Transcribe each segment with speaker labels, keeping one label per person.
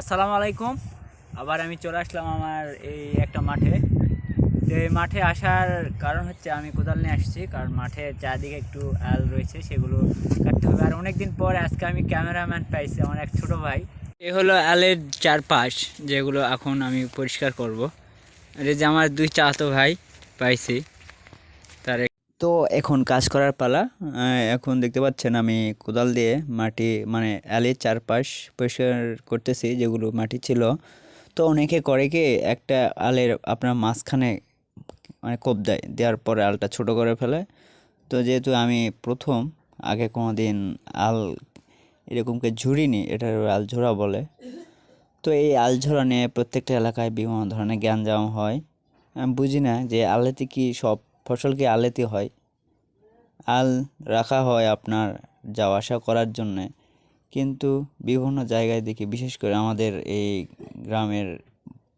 Speaker 1: আসসালামু আলাইকুম। আবার আমি চলে আসলাম আমার এই একটা মাঠে। তো এই মাঠে আসার কারণ হচ্ছে আমি কোদাল নিয়ে আসছি, কারণ মাঠে চারদিকে একটু আল রয়েছে, সেগুলো কাটতে হবে। আর অনেকদিন পর আজকে আমি ক্যামেরাম্যান পাইছি আমার এক ছোট ভাই। এ হলো আলের চারপাশ, যেগুলো এখন আমি পরিষ্কার করব। আর এই যে আমার দুই চাচাতো ভাই পাইছি। তো এখন কাজ করার পালা। এখন দেখতে পাচ্ছেন আমি কোদাল দিয়ে মাটি মানে আলের চারপাশ পরিষ্কার করতেছি যেগুলো মাটি ছিল। তো অনেকে করে কি একটা আলের আপনার মাঝখানে মানে কোপ দেয়, দেওয়ার পরে আলটা ছোট করে ফেলে। তো যেহেতু আমি প্রথম, আগে কোনো দিন আল এরকমকে ঝুড়িনি এটার আল ঝোড়া বলে। তো এই আল ঝোড়া নিয়ে প্রত্যেকটা এলাকায় বিভিন্ন ধরনের জ্ঞানজাম হয়। আমি বুঝি না যে আলেতে কি সব ফসল কি আলেতে হয়। আল রাখা হয় আপনার যাওয়া আসা করার জন্যে। কিন্তু বিভিন্ন জায়গায় দেখি, বিশেষ করে আমাদের এই গ্রামের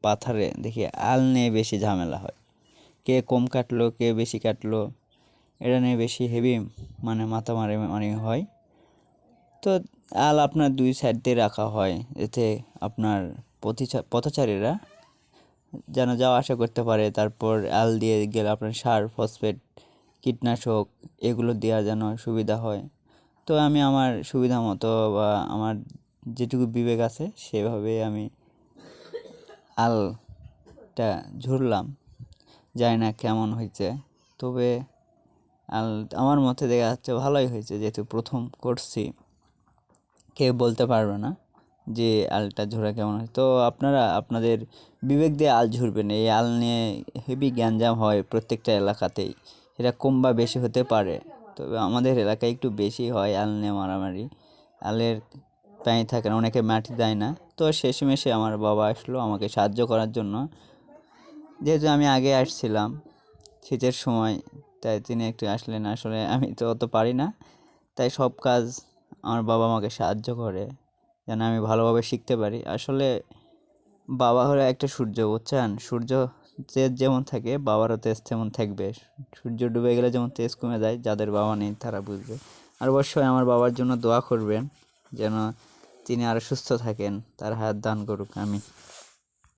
Speaker 1: পাথারে দেখি আল নিয়ে বেশি ঝামেলা হয়। কে কম কাটলো, কে বেশি কাটলো, এটা নিয়ে বেশি হেভি মানে মাথা মারে মানে হয়। তো আল আপনার দুই সাইড দিয়ে রাখা হয়, এতে আপনার পথিচা, পথচারীরা যেন যাওয়া আসা করতে পারে। তারপর আল দিয়ে গেলে আপনার সার, ফসফেট, কীটনাশক, এগুলো দেওয়া যেন সুবিধা হয়। তো আমি আমার সুবিধা মতো বা আমার যেটুকু বিবেক আছে, সেভাবে আমি আলটা ঝুরলাম। জানি না কেমন হয়েছে, তবে আল আমার মতে দেখা যাচ্ছে ভালোই হয়েছে, যেহেতু প্রথম করছি। কেউ বলতে পারবে না। যে আলটা ঝোরা কেমন হয়? তো আপনারা, আপনাদের বিবেক দিয়ে আল ঝুরবেন এই আল নিয়ে হেভি গ্যাঞ্জাম হয় প্রত্যেকটা এলাকাতেই। এটা কম বা বেশি হতে পারে, তবে আমাদের এলাকায় একটু বেশি হয় আল নিয়ে মারামারি। আলের প্যাঁই থাকে না, অনেকে মাটি দেয় না। তো শেষমেশে আমার বাবা আসলো আমাকে সাহায্য করার জন্য। যেহেতু আমি আগে আসছিলাম শীতের সময়, তাই তিনি একটু আসলেন। আসলে আমি তো অত পারি না, তাই সব কাজ আমার বাবা আমাকে সাহায্য করে। যেন আমি ভালোভাবে শিখতে পারি। আসলে বাবা হলো একটা সূর্য, বুঝছেন? সূর্য তেজ যেমন থাকে, বাবারও তেজ তেমন থাকবে। সূর্য ডুবে গেলে যেমন তেজ কমে যায়, যাদের বাবা নেই তারা বুঝবে। আর অবশ্যই আমার বাবার জন্য দোয়া করবেন যেন তিনি আরও সুস্থ থাকেন, তার হাত দান করুক আমি